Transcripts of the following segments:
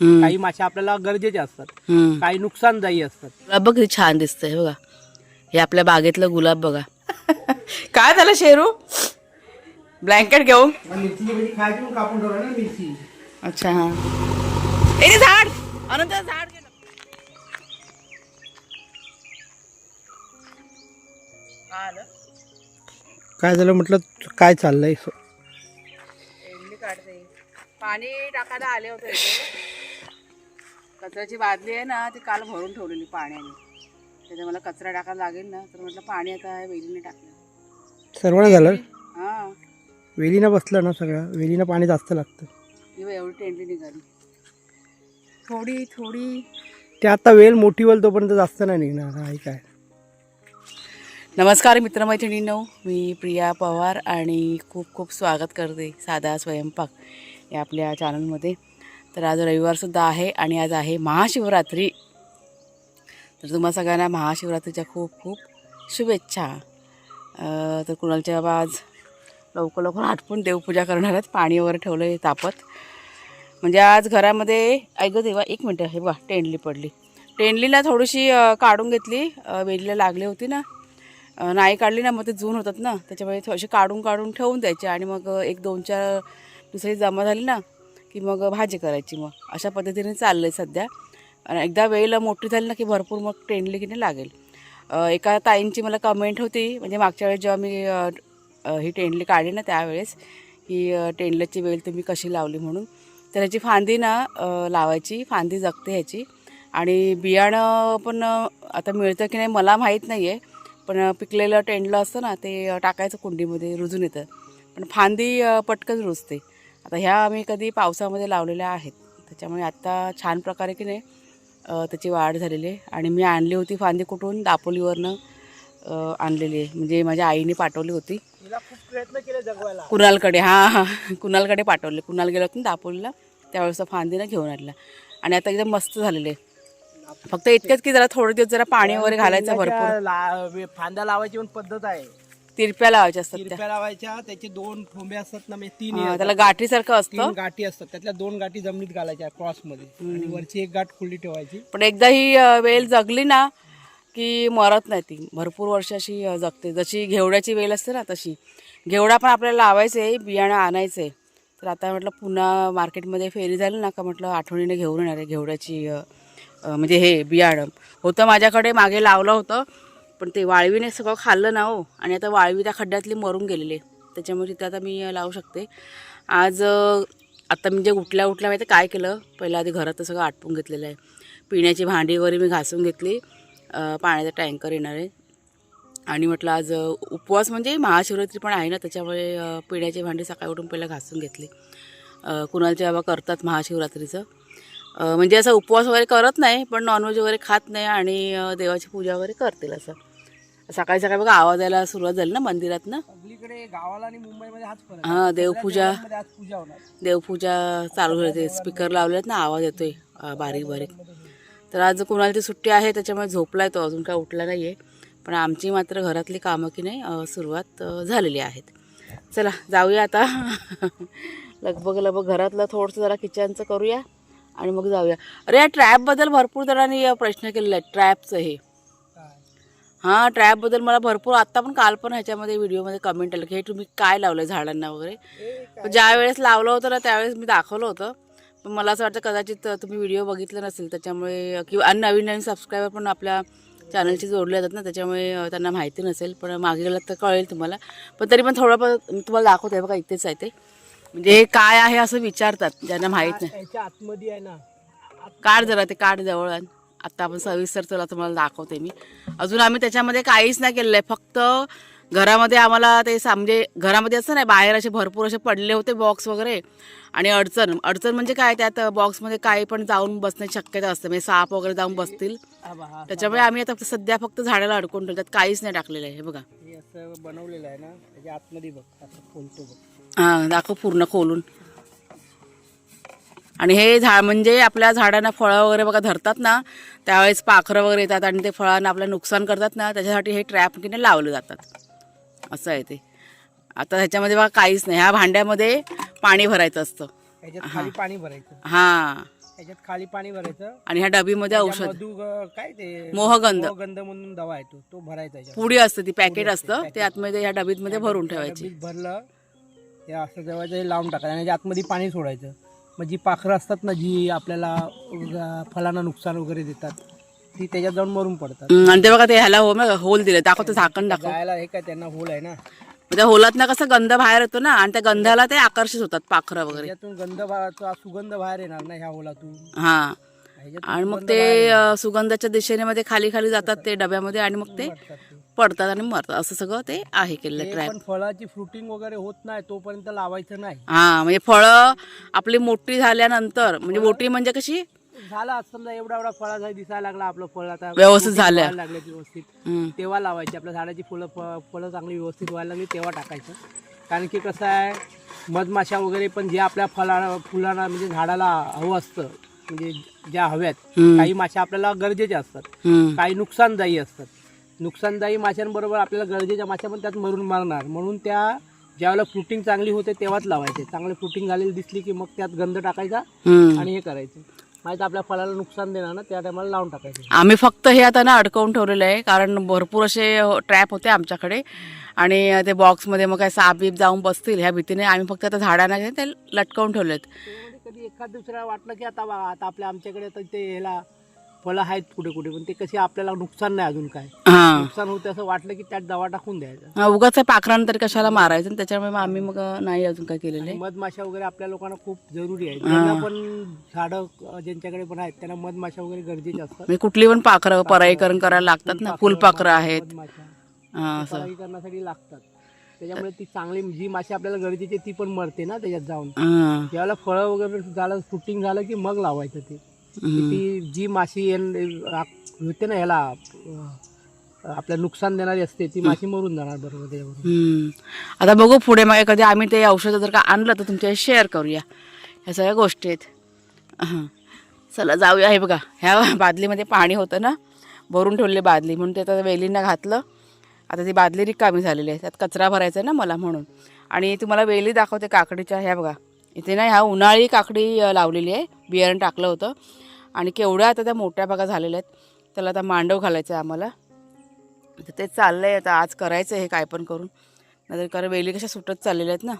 काही मासे आपल्याला गरजेचे असतात. काही नुकसानदायी असतात. गुलाब बघ किती छान दिसतंय बघा. हे आपल्या बागेतलं गुलाब बघा. काय झालं शेरू? ब्लँकेट घेऊन? मिरची म्हणजे खायची पण कापून ठेवला ना मिरची. अच्छा हा. ए ते झाड! अनंत झाड गेलं काय झालं म्हटलं काय चाललंय? पाणी टाकायला आले होते. इथे. कचऱ्याची बादली आहे ना ती काल भरून ठेवलेली पाण्याने. त्याच्या मला कचरा टाकायला लागेल ना तर म्हटलं पाणी आता वेलीने टाकलं. सर्वांना झालं? हा. वेलीनं बसलं ना सगळं? वेलीनं पाणी जास्त लागतं. ही एवढी टेंडली निघाली. थोडी थोडी. ते आता वेल मोठी वेल तोपर्यंत जास्त नाही निघणार. आहे काय? नमस्कार मित्रमैत्रिणींनो मी प्रिया पवार आणि खूप खूप स्वागत करते साधा स्वयंपाक या आपल्या चॅनलमध्ये तर आज रविवारसुद्धा आहे आणि आज आहे महाशिवरात्री. तर तुम्हा सगळ्यांना महाशिवरात्रीच्या खूप खूप शुभेच्छा. तर कुणालच्या बाबा आज लवकर लवकर आटपून देवपूजा करणार आहेत पाणी वगैरे ठेवलं आहे तापत. म्हणजे आज घरामध्ये ऐक देवा एक मिनटं हे बा टेंडली पडली. टेंडलीला थोडीशी काढून घेतली वेलीला लागली होती ना. नाही काढली ना मग ते जून होतात ना. त्याच्यामुळे थोडीशी काढून काढून ठेवून द्यायचे आणि मग एक दोन चार दुसरी जमा झाली ना. की मग भाजी करायची मग. अशा पद्धतीने चाललं आहे सध्या. आणि एकदा वेळ मोठी झाली ना की भरपूर मग टेंडली की नाही लागेल एका ताईंची मला कमेंट होती. म्हणजे मागच्या वेळेस जेव्हा मी ही टेंडली काढली ना त्यावेळेस की टेंडल्याची वेल तुम्ही कशी लावली म्हणून. तर ह्याची फांदी ना लावायची. फांदी जगते ह्याची. आणि बियाणं पण आता मिळतं की नाही मला माहीत नाही आहे पण पिकलेलं टेंडलं असतं ना ते टाकायचं कुंडीमध्ये रुजून येतं. पण फांदी पटकन रुजते. आता ह्या आम्ही कधी पावसामध्ये लावलेल्या आहेत. त्याच्यामुळे आत्ता छान प्रकारे की नाही त्याची वाढ झालेली आहे. आणि मी आणली होती फांदी कुठून? दापोलीवरनं आणलेली आहे. म्हणजे माझ्या आईने पाठवली होती. तिला खूप प्रयत्न केले जगवायला. कुणालकडे हां हां कुणालकडे पाठवले. कुणाल गेलो होतो दापोलीला त्यावेळेस फांदीनं घेऊन आणला. आणि आता एकदम मस्त झालेले. फक्त इतकंच की जरा थोडे दिवस जरा पाणी वगैरे घालायचं भरपूर. फांद्या लावायची पण पद्धत आहे. तिरप्या लावायच्या असतात त्या. तिरप्या लावायच्या त्याचे दोन ठोंबे असतात ना म्हणजे तीन हां, त्याला गाठीसारखं तीन असतं? गाठी असतात. त्यातल्या दोन गाठी जमिनीत घालायच्या क्रॉसमध्ये आणि वरची एक गाठ खुली ठेवायची. पण एकदा ही अ, वेल जगली ना की मरत नाही ती. भरपूर वर्ष अशी अ, जगते. जशी घेवड्याची वेल असते ना तशी. घेवडा पण आपल्याला लावायचं आहे बियाणं आणायचं. आहे तर आता म्हटलं पुन्हा मार्केटमध्ये फेरी झाली ना का म्हटलं आठवणीने घेऊन येणार आहे घेवड्याची अ, अ, म्हणजे हे बियाणं. होतं माझ्याकडे मागे लावलं होतं. पण ते वाळवीने सगळं खाल्लं ना हो. आणि आता वाळवी त्या खड्ड्यातली मरून गेलेली आहे. त्याच्यामुळे तिथे आता मी लावू शकते. आज अ, आता म्हणजे उठल्या उठल्या माहिती काय केलं? पहिलं आधी घरात सगळं आटपून घेतलेलं आहे. पिण्याची भांडी वगैरे मी घासून घेतली. पाण्याचा टँकर येणार आहे. आणि म्हटलं आज उपवास म्हणजे महाशिवरात्री पण आहे ना त्याच्यामुळे पिण्याची भांडी सकाळी उठून पहिलं घासून घेतली. कुणालच्या बाबा करतात महाशिवरात्रीचं. म्हणजे असं उपवास वगैरे करत नाही पण नॉनव्हेज वगैरे खात नाही आणि देवाची पूजा वगैरे करतील असं. सकाळी सकाळी बघा आवाज यायला सुरुवात झाली ना मंदिरात ना सगळीकडे गावाला आणि मुंबईमध्ये हाच फरक हां देवपूजा. आहे. आज पूजा होणार. देवपूजा चालू होते. स्पीकर लावलेत ना आवाज येतोय. अ, बारीक बारीक. तर आज कुणाला सुट्टी आहे त्याच्यामुळे झोपलाय तो अजून काय उठला नाही आहे पण आमची मात्र घरातली कामं की नाही अ, सुरुवात अ, झालेली आहेत. चला जाऊया आता. लगबग लगबग घरातलं थोडंसं जरा किचनचं करूया आणि मग जाऊया. अरे या ट्रॅपबद्दल भरपूर जणांनी अ, प्रश्न केलेला आहे ट्रॅपचं हे. हां ट्रॅपबद्दल मला भरपूर आत्ता पण काल पण ह्याच्यामध्ये व्हिडिओमध्ये कमेंट आलं की हे तुम्ही काय लावलं झाडांना वगैरे? पण ज्या वेळेस लावलं होतं ना त्यावेळेस मी दाखवलं होतं. पण मला असं वाटतं कदाचित तुम्ही व्हिडिओ बघितलं नसेल त्याच्यामुळे किंवा आणि नवीन नवीन सबस्क्रायबर पण आपल्या चॅनलशी जोडले जातात ना त्याच्यामुळे त्यांना माहिती नसेल पण मागे गेलं तर कळेल तुम्हाला. पण तरी पण थोडं पण तुम्हाला दाखवते बघा इथेच आहे ते. म्हणजे हे काय आहे असं विचारतात ज्यांना माहीत नाही. आतमध्ये आहे ना. काढ जरा ते काढ जवळ आण. आता आपण सविस्तर तुला तुम्हाला दाखवते मी. अजून आम्ही त्याच्यामध्ये काहीच नाही केलेलं आहे. फक्त घरामध्ये आम्हाला ते सा- म्हणजे घरामध्ये असं नाही बाहेर असे भरपूर असे पडले होते बॉक्स वगैरे. आणि अडचण अडचण म्हणजे काय त्यात बॉक्समध्ये काही पण जाऊन बसण्याची शक्यता असते. म्हणजे साप वगैरे जाऊन बसतील. त्याच्यामुळे आम्ही आता सध्या फक्त झाडाला अडकून ठेवतो त्यात काहीच नाही टाकलेलं आहे हे बघा. असं बनवलेलं आहे ना त्याच्या आतमध्ये बघ असं खोलतो बघ. हां दाखव पूर्ण खोलून. आणि हे झाड म्हणजे आपल्या झाडांना फळं वगैरे बघा धरतात ना त्यावेळेस पाखरं वगैरे येतात आणि ते फळांना आपलं नुकसान करतात ना त्याच्यासाठी हे ट्रॅप किने लावले जातात. असं आहे ते. आता ह्याच्यामध्ये बघा काहीच नाही. ह्या भांड्यामध्ये पाणी भरायचं असतं. खाली पाणी भरायचं. हां. त्याच्यात खाली पाणी भरायचं. आणि ह्या डबीमध्ये औषध. काय ते? मोहगंध. मोहगंध म्हणून दवा आहे तो. तो भरायचा. पुडी असते ती पॅकेट असते, ते. आतमध्ये ह्या डबीत मध्ये भरून ठेवायची. भरलं ते असं हे लावून टाकायचं. आणि आतमध्ये पाणी सोडायचं. मग जी पाखरं असतात ना जी आपल्याला फळांना नुकसान वगैरे देतात ती त्याच्यात जाऊन मरून पडतात. आणि ते बघा ते ह्याला हो होल दिले. दाखवतो झाकण दाखव. जायला हे काय त्यांना होल आहे ना? त्या होलात ना कसं गंध बाहेर येतो ना आणि त्या गंधाला ते आकर्षित होतात पाखरं वगैरे. गंध बा- सुगंध बाहेर येणार ना ह्या होलातून? हा. ह्याच्यातून आणि मग ते अ, सुगंधाच्या दिशेने मध्ये खाली खाली जातात ते डब्यामध्ये आणि मग ते. पडतात आणि मरतात असं सगळं ते आहे केलेलं ट्रॅप पण फळाची फ्रुटिंग वगैरे होत नाही तोपर्यंत लावायचं नाही हा म्हणजे फळं आपली मोठी झाल्यानंतर म्हणजे मोठी म्हणजे कशी झाला आज समजा एवढा एवढा फळाचा दिसायला लागला आपलं फळ आता व्यवस्थित झालं. व्हायला लागले व्यवस्थित. तेव्हा लावायची आपल्या झाडाची फुलं फ- फळं चांगली व्यवस्थित व्हायला लागली तेव्हा टाकायचं कारण की कसं आहे मधमाशा वगैरे पण जे आपल्या फळा फुलांना म्हणजे झाडाला हवं असतं म्हणजे ज्या हव्यात हम्म. काही माशा आपल्याला गरजेच्या असतात हम्म. काही नुकसानदायी असतात नुकसानदायी माशांबरोबर आपल्याला गरजेच्या माशा पण त्यात मरून मारणार. म्हणून त्या ज्यावेळेला फ्रुटिंग चांगली होते तेव्हाच लावायचे. चांगली फ्रुटिंग झालेली दिसली की मग त्यात गंध टाकायचा. आणि हे करायचं. माहिती आपल्या फळाला नुकसान देणार ना त्या टायमाला लावून टाकायचं. आम्ही फक्त हे आता ना अडकवून ठेवलेलं आहे कारण भरपूर असे ट्रॅप होते आमच्याकडे. आणि ते बॉक्समध्ये मग काय साप बीप जाऊन बसतील ह्या भीतीने. आम्ही फक्त आता झाडांना ते लटकवून ठेवलेत. कधी एखाद दुसऱ्या वाटलं की आता आता आपल्या आमच्याकडे तर ते ह्याला फळं आहेत कुठे कुठे पण ते कशी आपल्याला नुकसान नाही अजून काय. हा. नुकसान होते असं वाटलं की त्यात दवा टाकून द्यायचा. हा, उगाच पाखरानं तरी कशाला मारायचं आणि त्याच्यामुळे मग आम्ही मग नाही अजून काय केलेलं आणि आहे मधमाशा वगैरे आपल्या लोकांना खूप जरुरी आहे. पण झाडं अं, ज्यांच्याकडे पण आहेत त्यांना मधमाशा वगैरे गरजेचे असतात. म्हणजे कुठली पण पाखरं पराईकरण करायला लागतात ना फुलपाखरं आहेत. मधमाशा. हा, असं. लागतात. त्याच्यामुळे ती चांगली जी माशी आपल्याला गरजेची आहे ती पण मरते ना त्याच्यात जाऊन. हा. ज्यावेळेला फळं वगैरे झालं फ्रुटिंग झालं की मग लावायचं ते. ती जी माशी आ- होते ना ह्याला अं, आपल्या नुकसान देणारी असते ती माशी मरून जाणार बरोबर हम्म. आता बघू पुढे मग कधी आम्ही ते औषधं जर का आणलं तर तुमच्या शेअर करूया. ह्या सगळ्या गोष्टी आहेत. हां चला जाऊया हे बघा. ह्या बादलीमध्ये पाणी होतं ना भरून ठेवले बादली. म्हणून ते आता वेलींना घातलं. आता ती बादली रिकामी झालेली आहे. त्यात कचरा भरायचा आहे ना मला म्हणून. आणि तुम्हाला वेली दाखवते काकडीच्या. ह्या बघा. इथे ना ह्या उन्हाळी काकडी अ, लावलेली आहे. बियाणं टाकलं होतं. आणि केवढ्या आता त्या मोठ्या भागा झालेल्या आहेत त्याला आता मांडव घालायचं आहे आम्हाला. तर ते चाललं आहे आता आज करायचं आहे हे काय पण करून. नाहीतर कारण वेली कशा सुटत चाललेल्या आहेत ना.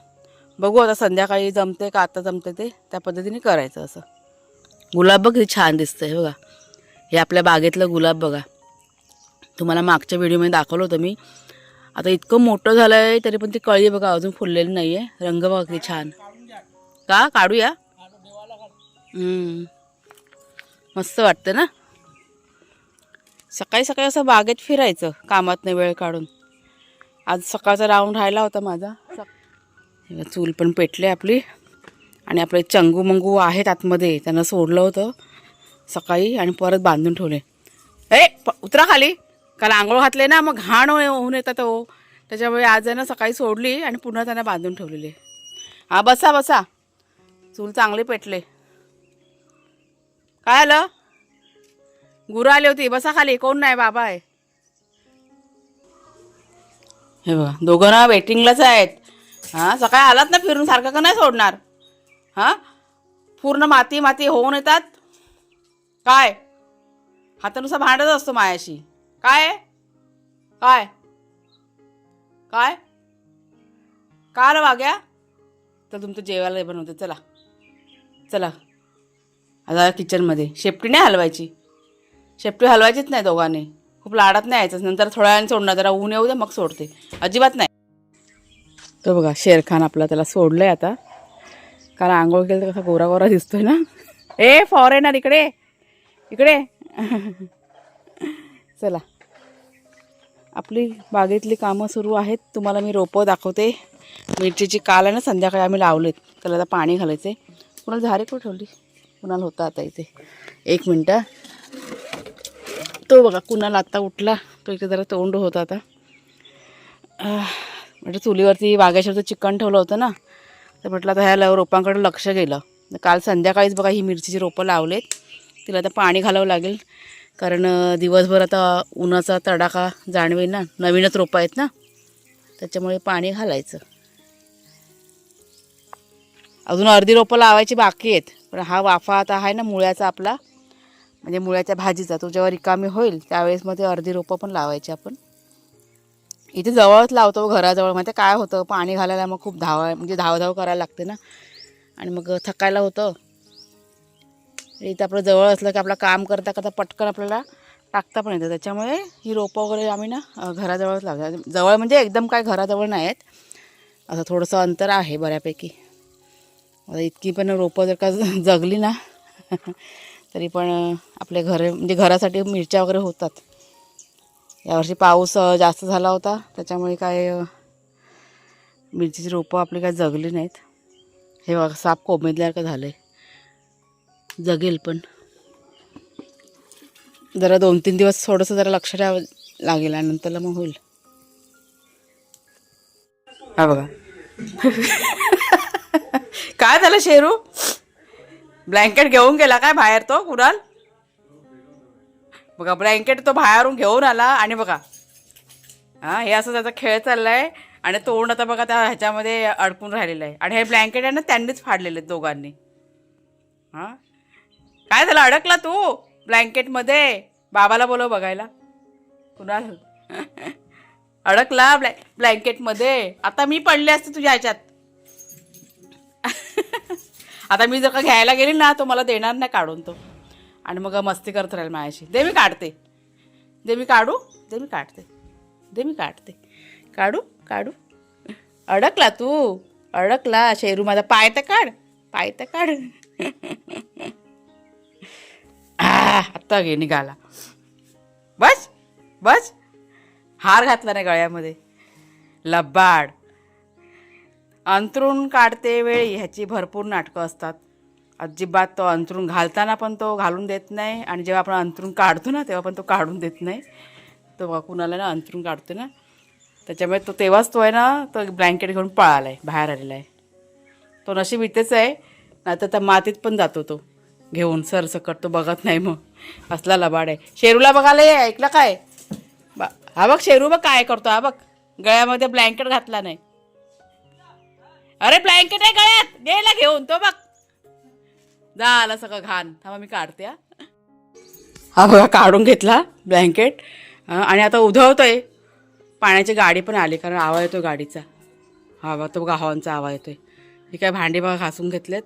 बघू आता संध्याकाळी जमते का आता जमते ते त्या पद्धतीने करायचं असं. गुलाब बघ किती छान आहे बघा. हे आपल्या बागेतलं गुलाब बघा. तुम्हाला मागच्या व्हिडिओमध्ये दाखवलं होतं मी. आता इतकं मोठं झालं आहे तरी पण ती कळी बघा अजून फुललेली नाही आहे रंग बघा किती छान. का? काढूया? मस्त वाटतं ना? सकाळी सकाळी असं बागेत फिरायचं कामातनं वेळ काढून. आज सकाळचा राऊंड राहिला होता माझा. चूल पण पेटले आपली. आणि आपले चंगू मंगू आहेत आतमध्ये त्यांना सोडलं होतं सकाळी आणि परत बांधून ठेवले. ए प- उतरा खाली. काल आंघोळ घातले ना मग घाण हो- होऊन येतात हो. त्याच्यामुळे आज आहे ना सकाळी सोडली आणि पुन्हा त्यांना बांधून ठेवलेले हा बसा बसा. चूल चांगले पेटले. काय आलं? गुरं आली होती बसा खाली कोण नाही बाबा आहे? हे बघा दोघं ना वेटिंगलाच आहेत. हां सकाळी आलात ना फिरून सारखं का नाही सोडणार? हां? पूर्ण माती माती होऊन येतात. काय? हातानुसार भांडत असतो मायाशी. काय? काय? काय? आलं वाग्या? तर तुमचं जेवायला बनवते. चला. चला. आता किचनमध्ये. शेपटी नाही हलवायची. शेपटी हलवायचीच नाही दोघांनी. खूप लाडात नाही यायचं. नंतर थोड्या वेळाने सोडणार. जरा ऊन येऊ दे मग सोडते. अजिबात नाही. तो बघा शेरखान आपला त्याला सोडलं आहे आता. कारण आंघोळ केलं तर कसा गोरा गोरा दिसतोय ना. ए फॉरेनर इकडे. इकडे. चला. आपली बागेतली कामं सुरू आहेत. तुम्हाला मी रोपं दाखवते. मिरचीची काल आहे ना संध्याकाळी आम्ही लावलेत. त्याला आता पाणी घालायचं आहे कुणाला झाडे कुठं ठेवली? कुणाला होता आता इथे? एक मिनटं. तो बघा कुणाला आत्ता उठला. तो इथे जरा तोंड होता आता. म्हणजे चुलीवरती वाघ्याशिवचं चिकन ठेवलं होतं ना. तर म्हटलं आता ह्या रोपांकडे लक्ष गेलं. काल संध्याकाळीच बघा ही मिरचीची रोपं लावलेत. तिला आता पाणी घालावं लागेल. कारण दिवसभर आता उन्हाचा तडाखा जाणवेल ना. नवीनच रोपं आहेत ना. त्याच्यामुळे पाणी घालायचं. अजून अर्धी रोपं लावायची बाकी आहेत. पण हा वाफा आता आहे ना मुळ्याचा आपला. म्हणजे मुळ्याच्या भाजीचा तो जेव्हा रिकामी होईल त्यावेळेस मग ते अर्धी रोपं पण लावायची आपण. इथे जवळच लावतो घराजवळ म्हणजे काय होतं? पाणी घालायला मग खूप धाव म्हणजे धावधाव करायला लागते ना. आणि मग थकायला होतं. इथं आपलं जवळ असलं की आपलं काम करता करता पटकन आपल्याला टाकता पण येतं. त्याच्यामुळे ही रोपं वगैरे आम्ही ना घराजवळच लावतो. जवळ म्हणजे एकदम काय घराजवळ नाही आहेत असं थोडंसं अंतर आहे बऱ्यापैकी. आता इतकी पण रोपं जर का जगली ना तरी पण आपल्या घर म्हणजे घरासाठी मिरच्या वगैरे होतात. यावर्षी पाऊस जास्त झाला होता त्याच्यामुळे काय मिरचीची रोपं आपली काय जगली नाहीत. हे बघा साप कोमेदल्यासारखं झालं आहे जगेल पण. जरा दोन तीन दिवस थोडंसं जरा लक्ष द्यावं लागेल आणि नंतरला मग होईल. हा बघा. काय झालं शेरू? ब्लँकेट घेऊन गेला काय बाहेर तो कुणाल? बघा ब्लँकेट तो बाहेरून घेऊन आला आणि बघा. हां हे असं त्याचा खेळ चाललाय आणि तोंड आता बघा त्या ह्याच्यामध्ये अडकून राहिलेलं आहे. आणि हे ब्लँकेट आहे ना त्यांनीच फाडलेले दोघांनी. हां? काय झालं? अडकला तू ब्लँकेटमध्ये बाबाला बोलव बघायला. कुणाल? अडकला ब्लॅ ब्लँकेटमध्ये. आता मी पडले असते तुझ्या ह्याच्यात. आता मी जर का घ्यायला गेली ना तो मला देणार नाही काढून तो. आणि मग मस्ती करत राहील माझ्याशी. दे मी काढते. दे मी काढू. दे मी काढते. दे मी काढते. काढू काढू. अडकला तू. अडकला शेरू माझा. पाय तर काढ. पाय तर काढ. आत्ता घे निघाला. बस बस. हार घातला नाही गळ्यामध्ये. लब्बाड अंतरून काढते वेळी ह्याची भरपूर नाटकं असतात. अजिबात तो अंतरून घालताना पण तो घालून देत नाही आणि जेव्हा आपण अंतरून काढतो ना तेव्हा पण तो काढून देत नाही. तो कुणाला ना अंतरून काढतो ना. त्याच्यामुळे तो तेव्हाच तो आहे ना तो ब्लँकेट घेऊन पळाला आहे बाहेर आलेला आहे. तो नशीब इथेच आहे नाही तर मातीत पण जातो तो. घेऊन सरसकट तो बघत नाही मग. असला लबाड आहे. शेरूला बघायला ऐकलं काय? हा बघ शेरू बघ काय करतो हा बघ. गळ्यामध्ये ब्लँकेट घातला नाही. अरे ब्लँकेट आहे गळ्यात. गेला घेऊन तो बघ. झालं सगळं घाण. थांबा मी काढते हा. हा बघा काढून घेतला ब्लँकेट आणि आता उधळतोय. पाण्याची गाडी पण आली कारण आवाज येतो गाडीचा. हा बघा तो बघा आवाज येतोय. ही काय भांडी बघा घासून घेतलेत.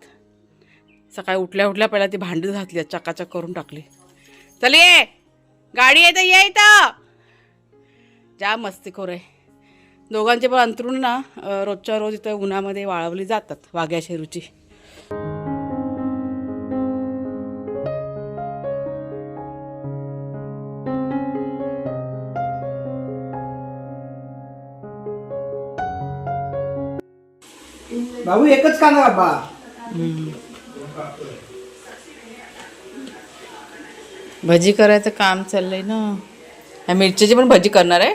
सकाळी उठल्या उठल्या पहिला ती भांडी घातली आहेत, चकाचक करून टाकली. चल ये. गाडी येतं ये इथं. जाम मस्तीखोर आहे दोघांचे पण अंतरून ना रोजच्या रोज इथं उन्हामध्ये वाळवली जातात वाघ्या शेरूची. बाबू एकच कांदा बाबा? भजी करायचं काम चाललंय ना. मिरचीची पण भजी करणार आहे?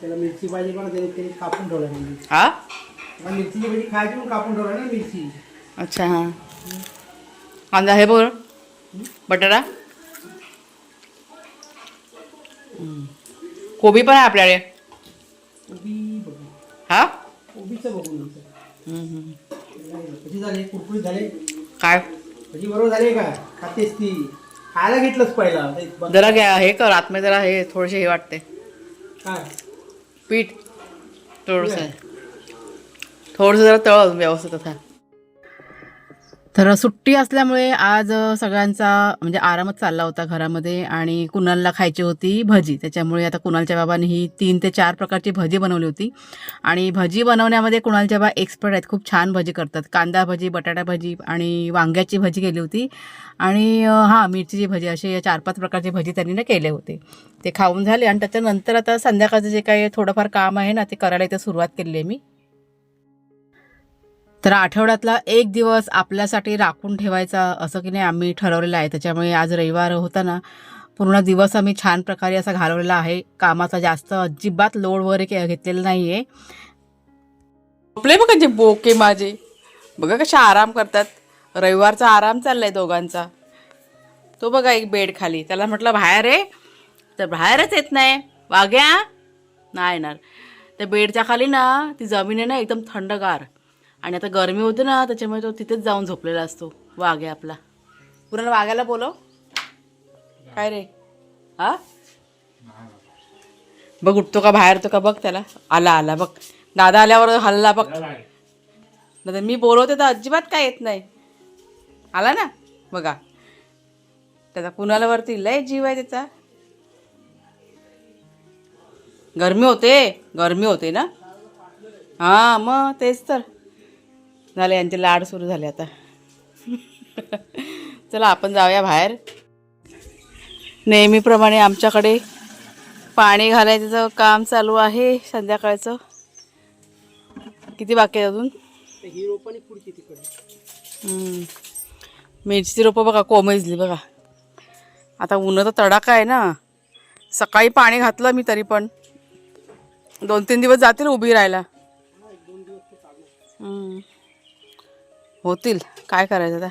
त्याला मिरची पाहिजे पण कापून ठेवला नाही हा? मला मिरचीची भाजी खायची पण कापून ठेवला ना मिरची. अच्छा हां. कांदा आहे बघ बटाटा. कोबी पण आहे आपल्याकडे? हा? कोबीचं बघू नंतर. हम्म, हम्म. कशी झाली कुरकुरीत झाले. काय? भाजी बरोबर झाली का? खातेस ती. खायला घेतलंच पहिला. जरा घ्या हे कर आतमध्ये जरा हे थोडेसे हे वाटते. काय? पीठ. थोडंसं. थोडंसं जरा तळ व्यवस्थित आता. तर सुट्टी असल्यामुळे आज सगळ्यांचा म्हणजे आरामच चालला होता घरामध्ये आणि कुणालला खायची होती भजी. त्याच्यामुळे आता कुणालच्या बाबांनी ही तीन ते चार प्रकारची भजी बनवली होती. आणि भजी बनवण्यामध्ये कुणालच्या बाबा एक्सपर्ट आहेत खूप छान भजी करतात. कांदा भजी बटाटा भजी आणि वांग्याची भजी केली होती. आणि हां मिरचीची भजी असे चार पाच प्रकारची भजी त्यांनी ना केले होते. ते खाऊन झाले आणि त्याच्यानंतर आता संध्याकाळचं जे काही थोडंफार काम आहे ना ते करायला इथे सुरुवात केली आहे मी. तर आठवड्यातला एक दिवस आपल्यासाठी राखून ठेवायचा असं की नाही आम्ही ठरवलेलं आहे. त्याच्यामुळे आज रविवार होता ना पूर्ण दिवस आम्ही छान प्रकारे असा घालवलेला आहे. कामाचा जास्त अजिबात लोड वगैरे के- घेतलेला नाही आहे आपले बघा जे बोके माझे. बघा कशा आराम करतात. रविवारचा आराम चाललाय दोघांचा. तो बघा एक बेड खाली. त्याला म्हटलं बाहेर आहे तर बाहेरच येत नाही. वाघ्या. नाही येणार. त्या बेडच्या खाली ना ती जमीन आहे ना एकदम थंडगार. आणि आता गरमी होते ना त्याच्यामुळे तो तिथेच जाऊन झोपलेला असतो वाघ आहे आपला. कुणाला वाघायला बोलव. काय रे? हा? बघ उठतो का बाहेर तो का बघ त्याला. आला आला बघ. दादा आल्यावर हल्ला बघ. नाही मी बोलवते तर अजिबात काय येत नाही. आला ना? बघा. त्याचा कुणाला वरती लय जीव आहे त्याचा. गरमी होते गरमी होते ना? हां मग तेच तर. झाले यांचे लाड सुरू झाले आता. चला आपण जाऊया बाहेर. नेहमीप्रमाणे आमच्याकडे पाणी घालायचं काम चालू आहे संध्याकाळचं. किती बाकी आहे अजून? ही रोपणी पुढची तिकडे. हम्म. मिरचीची रोपं बघा कोमेजली बघा. आता उन्हाचा तडाखा आहे ना. सकाळी पाणी घातलं मी तरी पण. दोन तीन दिवस जातील उभी राहायला. होतील. काय करायचं आता?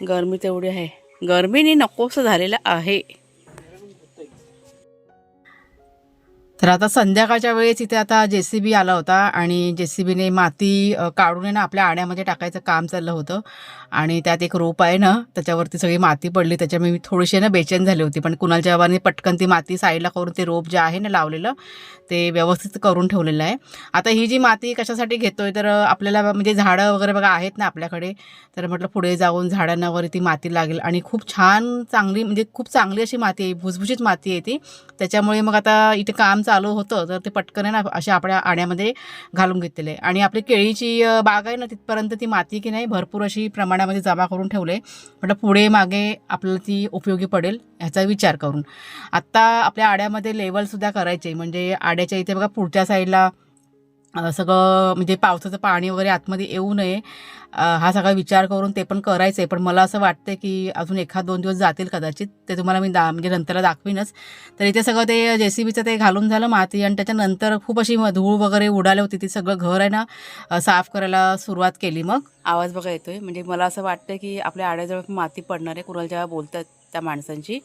गरमी तेवढी आहे. गरमीने नकोसं झालेलं आहे. तर आता संध्याकाळच्या वेळेस इथे आता जे सी बी आला होता आणि जे सी बीने माती काढून आहे ना आपल्या आड्यामध्ये टाकायचं काम चाललं होतं. आणि त्यात एक रोप आहे ना त्याच्यावरती सगळी माती पडली त्याच्यामुळे मी थोडीशी ना बेचैन झाली होती. पण कुणाल जवानी पटकन ती माती साईडला करून ते रोप जे आहे ना लावलेलं ते व्यवस्थित करून ठेवलेलं आहे. आता ही जी माती कशासाठी घेतोय तर आपल्याला म्हणजे झाडं वगैरे बघा आहेत ना आपल्याकडे तर म्हटलं पुढे जाऊन झाडांना वगैरे ती माती लागेल. आणि खूप छान चांगली म्हणजे खूप चांगली अशी माती आहे भुसभुशीत माती आहे ती. त्याच्यामुळे मग आता इथे काम चालू होतं तर ते पटकन आहे ना अशा आपल्या आण्यामध्ये घालून घेतलेले आणि आपली केळीची बाग आहे ना तिथपर्यंत ती माती की नाही भरपूर अशी प्रमाणात प्रमाणामध्ये जमा करून ठेवले. म्हटलं पुढे मागे आपल्याला ती उपयोगी पडेल ह्याचा विचार करून. आत्ता आपल्या आड्यामध्ये लेवलसुद्धा करायचे. म्हणजे आड्याच्या इथे बघा पुढच्या साईडला सगळं म्हणजे पावसाचं पाणी वगैरे आतमध्ये येऊ नये. हा सगळा विचार करून ते पण करायचं आहे पण मला असं वाटतं की अजून एखाद दोन दिवस जातील कदाचित. ते तुम्हाला मी दा म्हणजे नंतरला दाखवीनच. तर इथे सगळं ते जे सी बीचं ते घालून झालं माती आणि त्याच्यानंतर खूप अशी म- धूळ वगैरे उडाली होती. ती सगळं घर आहे ना साफ करायला सुरुवात केली मग. आवाज बघा येतोय. म्हणजे मला असं वाटतं की आपल्या आड्याजवळ माती पडणार आहे. कुणाला जेव्हा बोलतात त्या माणसांची.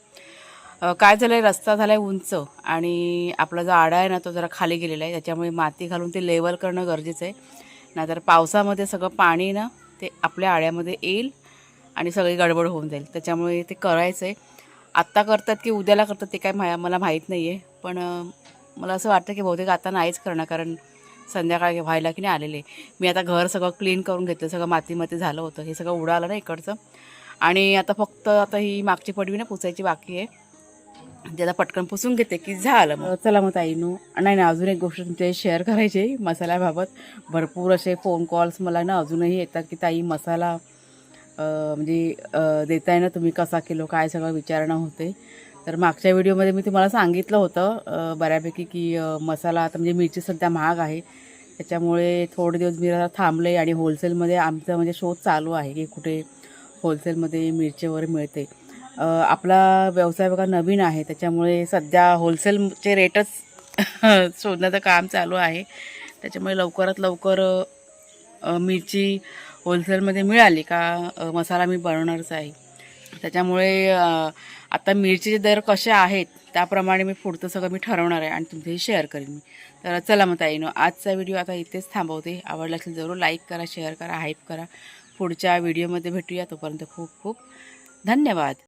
काय झालं आहे रस्ता झाला आहे उंच आणि आपला जो आडा आहे ना तो जरा खाली गेलेला आहे. त्याच्यामुळे माती घालून ते लेवल करणं गरजेचं आहे. नाहीतर पावसामध्ये सगळं पाणी ना ते आपल्या आड्यामध्ये येईल आणि सगळी गडबड होऊन जाईल. त्याच्यामुळे ते करायचं आहे आत्ता करतात की उद्याला करतात ते काय मा मला माहीत नाही आहे पण मला असं वाटतं की बहुतेक आता नाहीच करणार कारण संध्याकाळ व्हायला की नाही आलेले. मी आता घर सगळं क्लीन करून घेतलं सगळं मातीमध्ये झालं होतं. हे सगळं उडालं ना इकडचं. आणि आता फक्त आता ही मागची पडवी ना पुसायची बाकी आहे. त्याला पटकन पुसून घेते की झालं मग. चला मग ताईनू नाही ना अजून एक गोष्ट तुमच्या शेअर करायची आहे मसाल्याबाबत. भरपूर असे फोन कॉल्स मला ना अजूनही येतात की ताई मसाला म्हणजे देताय ना तुम्ही कसा किलो काय सगळं विचारणं होते. तर मागच्या व्हिडिओमध्ये मी तुम्हाला सांगितलं होतं बऱ्यापैकी की मसाला आता म्हणजे मिरची सध्या महाग आहे. त्याच्यामुळे थोडे दिवस मी आता थांबले आणि होलसेलमध्ये आमचं म्हणजे शोध चालू आहे की कुठे होलसेलमध्ये मिरची वगैरे मिळते. आपला व्यवसाय बघा नवीन आहे त्याच्यामुळे सध्या होलसेलचे रेटच शोधण्याचं काम चालू आहे. त्याच्यामुळे लवकरात लवकर मिरची होलसेलमध्ये मिळाली का मसाला मी बनवणारच आहे. त्याच्यामुळे आता मिरचीचे दर कसे आहेत त्याप्रमाणे मी पुढचं सगळं मी ठरवणार आहे आणि तुमच्याशी शेअर करेन मी. तर चला मग ताईनो आजचा व्हिडिओ आता इथेच थांबवते. आवडला असेल जरूर लाईक करा शेअर करा हाईप करा. पुढच्या व्हिडिओमध्ये भेटूया तोपर्यंत खूप खूप धन्यवाद.